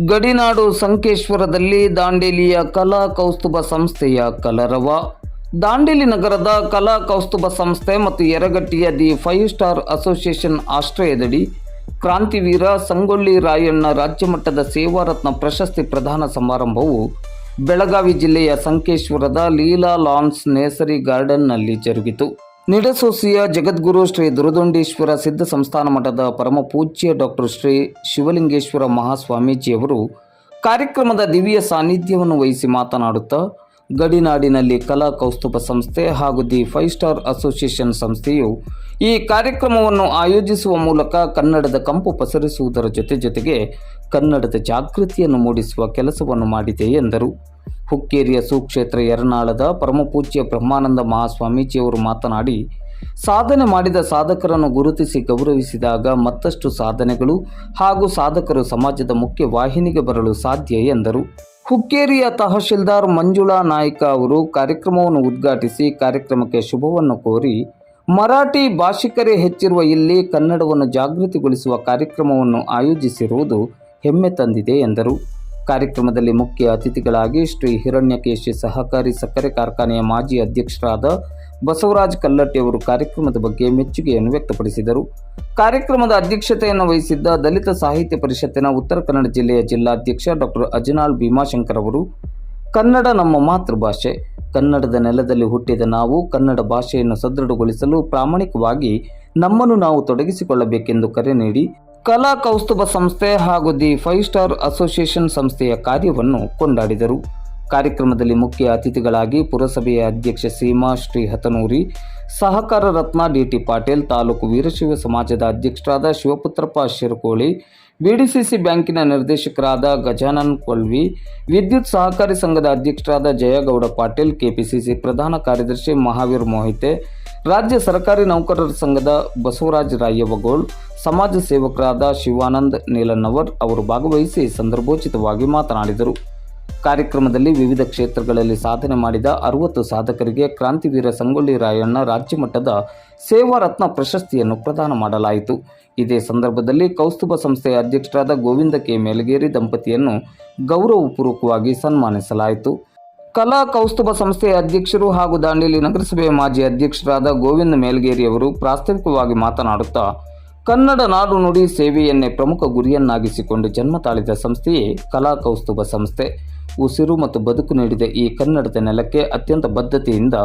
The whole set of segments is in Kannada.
ಗಡಿನಾಡು ಸಂಕೇಶ್ವರದಲ್ಲಿ ದಾಂಡೇಲಿಯ ಕಲಾ ಕೌಸ್ತುಭ ಸಂಸ್ಥೆಯ ಕಲರವ. ದಾಂಡೇಲಿ ನಗರದ ಕಲಾ ಕೌಸ್ತುಭ ಸಂಸ್ಥೆ ಮತ್ತು ಯರಗಟ್ಟಿಯ ದಿ ಫೈವ್ ಸ್ಟಾರ್ ಅಸೋಸಿಯೇಷನ್ ಆಶ್ರಯದಡಿ ಕ್ರಾಂತಿವೀರ ಸಂಗೊಳ್ಳಿ ರಾಯಣ್ಣ ರಾಜ್ಯಮಟ್ಟದ ಸೇವಾರತ್ನ ಪ್ರಶಸ್ತಿ ಪ್ರದಾನ ಸಮಾರಂಭವು ಬೆಳಗಾವಿ ಜಿಲ್ಲೆಯ ಸಂಕೇಶ್ವರದ ಲೀಲಾ ಲಾನ್ಸ್ ನೇಸರಿ ಗಾರ್ಡನ್ನಲ್ಲಿ ಜರುಗಿತು. ನಿಡಸೋಸಿಯ ಜಗದ್ಗುರು ಶ್ರೀ ದುರದೊಂಡೇಶ್ವರ ಸಿದ್ಧ ಸಂಸ್ಥಾನ ಮಠದ ಪರಮ ಪೂಜ್ಯ ಡಾಕ್ಟರ್ ಶ್ರೀ ಶಿವಲಿಂಗೇಶ್ವರ ಮಹಾಸ್ವಾಮೀಜಿಯವರು ಕಾರ್ಯಕ್ರಮದ ದಿವ್ಯ ಸಾನ್ನಿಧ್ಯವನ್ನು ವಹಿಸಿ ಮಾತನಾಡುತ್ತಾ, ಗಡಿನಾಡಿನಲ್ಲಿ ಕಲಾ ಕೌಸ್ತುಭ ಸಂಸ್ಥೆ ಹಾಗೂ ದಿ ಫೈವ್ ಸ್ಟಾರ್ ಅಸೋಸಿಯೇಷನ್ ಸಂಸ್ಥೆಯು ಈ ಕಾರ್ಯಕ್ರಮವನ್ನು ಆಯೋಜಿಸುವ ಮೂಲಕ ಕನ್ನಡದ ಕಂಪು ಪಸರಿಸುವುದರ ಜೊತೆ ಜೊತೆಗೆ ಕನ್ನಡದ ಜಾಗೃತಿಯನ್ನು ಮೂಡಿಸುವ ಕೆಲಸವನ್ನು ಮಾಡಿದೆ ಎಂದರು. ಹುಕ್ಕೇರಿಯ ಸುಕ್ಷೇತ್ರ ಯರನಾಳದ ಪರಮಪೂಜ್ಯ ಬ್ರಹ್ಮಾನಂದ ಮಹಾಸ್ವಾಮೀಜಿಯವರು ಮಾತನಾಡಿ, ಸಾಧನೆ ಮಾಡಿದ ಸಾಧಕರನ್ನು ಗುರುತಿಸಿ ಗೌರವಿಸಿದಾಗ ಮತ್ತಷ್ಟು ಸಾಧನೆಗಳು ಹಾಗೂ ಸಾಧಕರು ಸಮಾಜದ ಮುಖ್ಯ ವಾಹಿನಿಗೆ ಬರಲು ಸಾಧ್ಯ ಎಂದರು. ಹುಕ್ಕೇರಿಯ ತಹಶೀಲ್ದಾರ್ ಮಂಜುಳಾ ನಾಯ್ಕ ಅವರು ಕಾರ್ಯಕ್ರಮವನ್ನು ಉದ್ಘಾಟಿಸಿ ಕಾರ್ಯಕ್ರಮಕ್ಕೆ ಶುಭವನ್ನು ಕೋರಿ, ಮರಾಠಿ ಭಾಷಿಕರೇ ಹೆಚ್ಚಿರುವ ಇಲ್ಲಿ ಕನ್ನಡವನ್ನು ಜಾಗೃತಿಗೊಳಿಸುವ ಕಾರ್ಯಕ್ರಮವನ್ನು ಆಯೋಜಿಸಿರುವುದು ಹೆಮ್ಮೆ ತಂದಿದೆ ಎಂದರು. ಕಾರ್ಯಕ್ರಮದಲ್ಲಿ ಮುಖ್ಯ ಅತಿಥಿಗಳಾಗಿ ಶ್ರೀ ಹಿರಣ್ಯಕೇಶಿ ಸಹಕಾರಿ ಸಕ್ಕರೆ ಕಾರ್ಖಾನೆಯ ಮಾಜಿ ಅಧ್ಯಕ್ಷರಾದ ಬಸವರಾಜ್ ಕಲ್ಲಟ್ಟಿ ಅವರು ಕಾರ್ಯಕ್ರಮದ ಬಗ್ಗೆ ಮೆಚ್ಚುಗೆಯನ್ನು ವ್ಯಕ್ತಪಡಿಸಿದರು. ಕಾರ್ಯಕ್ರಮದ ಅಧ್ಯಕ್ಷತೆಯನ್ನು ವಹಿಸಿದ್ದ ದಲಿತ ಸಾಹಿತ್ಯ ಪರಿಷತ್ತಿನ ಉತ್ತರ ಕನ್ನಡ ಜಿಲ್ಲೆಯ ಜಿಲ್ಲಾಧ್ಯಕ್ಷ ಡಾಕ್ಟರ್ ಅಜನಾಳ್ ಭೀಮಾಶಂಕರ್ ಅವರು, ಕನ್ನಡ ನಮ್ಮ ಮಾತೃಭಾಷೆ, ಕನ್ನಡದ ನೆಲದಲ್ಲಿ ಹುಟ್ಟಿದ ನಾವು ಕನ್ನಡ ಭಾಷೆಯನ್ನು ಸದೃಢಗೊಳಿಸಲು ಪ್ರಾಮಾಣಿಕವಾಗಿ ನಮ್ಮನ್ನು ನಾವು ತೊಡಗಿಸಿಕೊಳ್ಳಬೇಕೆಂದು ಕರೆ ನೀಡಿ ಕಲಾ ಕೌಸ್ತುಭ ಸಂಸ್ಥೆ ಹಾಗೂ ದಿ ಫೈವ್ ಸ್ಟಾರ್ ಅಸೋಸಿಯೇಷನ್ ಸಂಸ್ಥೆಯ ಕಾರ್ಯವನ್ನು ಕೊಂಡಾಡಿದರು. ಕಾರ್ಯಕ್ರಮದಲ್ಲಿ ಮುಖ್ಯ ಅತಿಥಿಗಳಾಗಿ ಪುರಸಭೆಯ ಅಧ್ಯಕ್ಷ ಸೀಮಾ ಶ್ರೀ ಹತನೂರಿ ಸಹಕಾರ ರತ್ನ ಡಿಟಿ ಪಾಟೀಲ್, ತಾಲೂಕು ವೀರಶೈವ ಸಮಾಜದ ಅಧ್ಯಕ್ಷರಾದ ಶಿವಪುತ್ರಪ್ಪ ಶಿರಕೋಳಿ ಬಿಡಿಸಿಸಿ ಬ್ಯಾಂಕಿನ ನಿರ್ದೇಶಕರಾದ ಗಜಾನನ್ ಕೊಲ್ವಿ ವಿದ್ಯುತ್ ಸಹಕಾರಿ ಸಂಘದ ಅಧ್ಯಕ್ಷರಾದ ಜಯಗೌಡ ಪಾಟೀಲ್ ಕೆಪಿಸಿಸಿ ಪ್ರಧಾನ ಕಾರ್ಯದರ್ಶಿ ಮಹಾವೀರ್ ಮೋಹಿತೆ ರಾಜ್ಯ ಸರ್ಕಾರಿ ನೌಕರರ ಸಂಘದ ಬಸವರಾಜ ರಾಯವಗೋಳ್ ಸಮಾಜ ಸೇವಕರಾದ ಶಿವಾನಂದ್ ನೀಲನ್ನವರ್ ಅವರು ಭಾಗವಹಿಸಿ ಸಂದರ್ಭೋಚಿತವಾಗಿ ಮಾತನಾಡಿದರು. ಕಾರ್ಯಕ್ರಮದಲ್ಲಿ ವಿವಿಧ ಕ್ಷೇತ್ರಗಳಲ್ಲಿ ಸಾಧನೆ ಮಾಡಿದ ಅರವತ್ತು ಸಾಧಕರಿಗೆ ಕ್ರಾಂತಿವೀರ ಸಂಗೊಳ್ಳಿ ರಾಯಣ್ಣ ರಾಜ್ಯ ಮಟ್ಟದ ಸೇವಾ ರತ್ನ ಪ್ರಶಸ್ತಿಯನ್ನು ಪ್ರದಾನ ಮಾಡಲಾಯಿತು. ಇದೇ ಸಂದರ್ಭದಲ್ಲಿ ಕೌಸ್ತುಭ ಸಂಸ್ಥೆಯ ಅಧ್ಯಕ್ಷರಾದ ಗೋವಿಂದ ಕೆ. ಮೇಲಗೇರಿ ದಂಪತಿಯನ್ನು ಗೌರವಪೂರ್ವಕವಾಗಿ ಸನ್ಮಾನಿಸಲಾಯಿತು. ಕಲಾ ಕೌಸ್ತುಭ ಸಂಸ್ಥೆಯ ಅಧ್ಯಕ್ಷರು ಹಾಗೂ ದಾಂಡೇಲಿ ನಗರಸಭೆಯ ಮಾಜಿ ಅಧ್ಯಕ್ಷರಾದ ಗೋವಿಂದ ಮೇಲ್ಗೇರಿಯವರು ಪ್ರಾಸ್ತಾವಿಕವಾಗಿ ಮಾತನಾಡುತ್ತಾ, ಕನ್ನಡ ನಾಡು ನುಡಿ ಸೇವೆಯನ್ನೇ ಪ್ರಮುಖ ಗುರಿಯನ್ನಾಗಿಸಿಕೊಂಡು ಜನ್ಮ ತಾಳಿದ ಸಂಸ್ಥೆಯೇ ಕಲಾ ಕೌಸ್ತುಭ ಸಂಸ್ಥೆ. ಉಸಿರು ಮತ್ತು ಬದುಕು ನೀಡಿದ ಈ ಕನ್ನಡದ ನೆಲಕ್ಕೆ ಅತ್ಯಂತ ಬದ್ಧತೆಯಿಂದ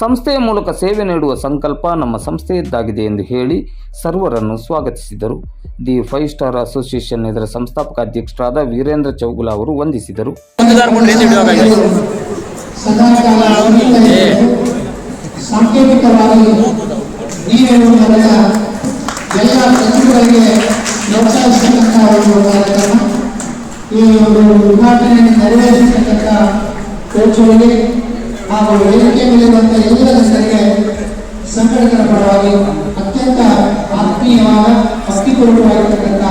ಸಂಸ್ಥೆಯ ಮೂಲಕ ಸೇವೆ ನೀಡುವ ಸಂಕಲ್ಪ ನಮ್ಮ ಸಂಸ್ಥೆಯದ್ದಾಗಿದೆ ಎಂದು ಹೇಳಿ ಸರ್ವರನ್ನು ಸ್ವಾಗತಿಸಿದರು. ದಿ ಫೈವ್ ಸ್ಟಾರ್ ಅಸೋಸಿಯೇಷನ್ ಇದರ ಸಂಸ್ಥಾಪಕ ಅಧ್ಯಕ್ಷರಾದ ವೀರೇಂದ್ರ ಚೌಗುಲ ಅವರು ವಂದಿಸಿದರು. ಸದಾಕಾಲ ಅವರಿಗೆ ಸಾಂಕೇತಿಕವಾಗಿ ನೀಡಿರುವುದರಿಂದ ಎಲ್ಲ ಸಚಿವರಿಗೆ ಪ್ರೋತ್ಸಾಹಿಸತಕ್ಕಂಥ ಒಂದು ಕಾರ್ಯಕ್ರಮ ಈ ಒಂದು ಉದ್ಘಾಟನೆಯನ್ನು ನೆರವೇರಿಸತಕ್ಕಂಥ ಕೋಚುಗಳಿಗೆ ಹಾಗೂ ವೇದಿಕೆ ಮೇಲಿರುವಂಥ ಎಲ್ಲ ಜನರಿಗೆ ಸಂಘಟಕರ ಪರವಾಗಿ ಅತ್ಯಂತ ಆತ್ಮೀಯವಾದ ಭಕ್ತಿಪೂರ್ವಕವಾಗಿರ್ತಕ್ಕಂಥ